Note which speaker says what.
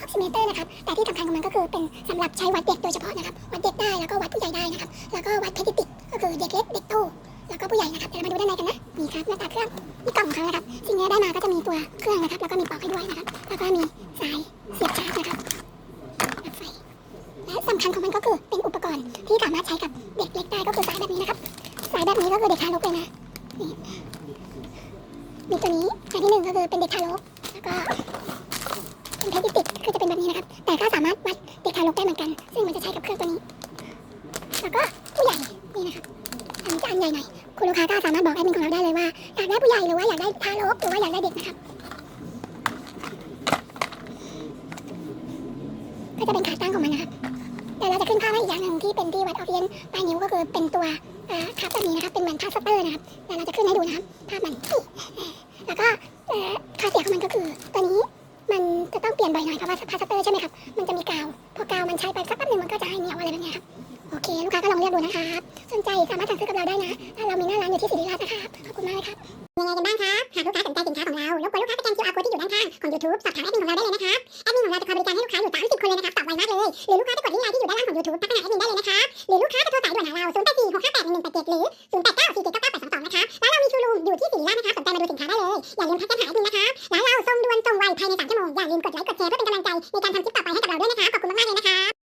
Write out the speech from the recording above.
Speaker 1: ออกซิเมเตอร์นะครับแต่ที่สำคัญของมันก็คือเป็นสำหรับใช้วัดเด็กโดยเฉพาะนะครับวัดเด็กได้แล้วก็วัดผู้ใหญ่ได้นะครับแล้วก็วัดเพดิติกก็คือเด็กเล็กเด็กโตแล้วก็ผู้ใหญ่นะครับเดี๋ยวมาดูด้านในกันนะนี่ครับหน้าตาเครื่องนี่กล่องครับขานะครับสิ่งนี้ได้มาก็จะมีตัวเครื่องนะครับแล้วก็มีปลอกให้ด้วยนะครับแล้วก็มีสายเสียบชาร์จนะครับปลั๊ไฟและสำคัญของมันก็คือเป็นอุปกรณ์ที่สามารถใช้กับเด็กเล็กได้ก็คือสายแบบนี้นะครับสายแบบนี้ก็คือเด็กทารกเลยนะนี่มีตัวนี้อันที่หนึ่งก็คือเป็นเด็กทารก นี้นะครับ แต่ก็สามารถวัดเด็กทารกได้เหมือนกัน ซึ่งมันจะใช้กับเครื่องตัวนี้ แล้วก็ผู้ใหญ่นี่นะครับอันนี้จะอันใหญ่หน่อยคุณลูกค้าก็สามารถบอกแอดมินของเราได้เลยว่าอยากได้ผู้ใหญ่หรือว่าอยากได้ทารกหรือว่าอยากได้เด็กนะครับ ก็จะเป็นขาตั้งของมันนะครับเดี๋ยวเราจะขึ้นภาพให้อีกอย่างหนึ่งที่เป็นที่วัดออกซิเจนปลายนิ้วก็คือเป็นตัวอ่าทับแบบนี้นะครับเป็นเหมือนทับสเตอร์นะครับเดี๋ยวเราจะขึ้นให้ดูนะครับภาพมันแล้วก็ ลี่ยนบ่อยหน่อยเพราะว่าพาสเตอร์ใช่ไหมครับ มันจะมีกาว พอกาวมันใช้ไปสักแป๊บหนึ่งมันก็จะให้เหนียวอะไรแบบนี้ครับ โอเค ลูกค้าก็ลองเลือกดูนะครับ สนใจสามารถสั่งซื้อกับเราได้นะ ถ้าเรามีหน้าร้านอยู่ที่สิริราชนะครับ ขอบคุณมากเลยครับยังไงกันบ้างครับ หากลูกค้าสนใจสินค้าของเรารบกวนลูกค้าสแกน QR code ที่อยู่ด้านข้างของ YouTube สอบถามแอดมินของเราได้เลยนะครับ แอดมินของเราจะคอยบริการให้ลูกค้าอยู่ 30 คนเลยนะครับ ตอบไวมากเลย หรือลูกค้าจะกดลิงก์ไลน์ที่อยู่ด้านล่างของ YouTube ทักหาแอดมินได้เลยนะครับ หรือลูกค้าจะโทรสายด่วนหาเรา0 8 4 6 5 8 1 1 8 7หรือ089-4798-22นะคะร้านเรามีชูรูมอยู่ที่สิริราชนะครับสนใจมาดูสินค้าได้เลย อย่าลืมทักกันหาแอดมินนะครั มีการทำคลิปต่อไปให้กับเราด้วยนะคะ ขอบคุณมากๆเลยนะคะ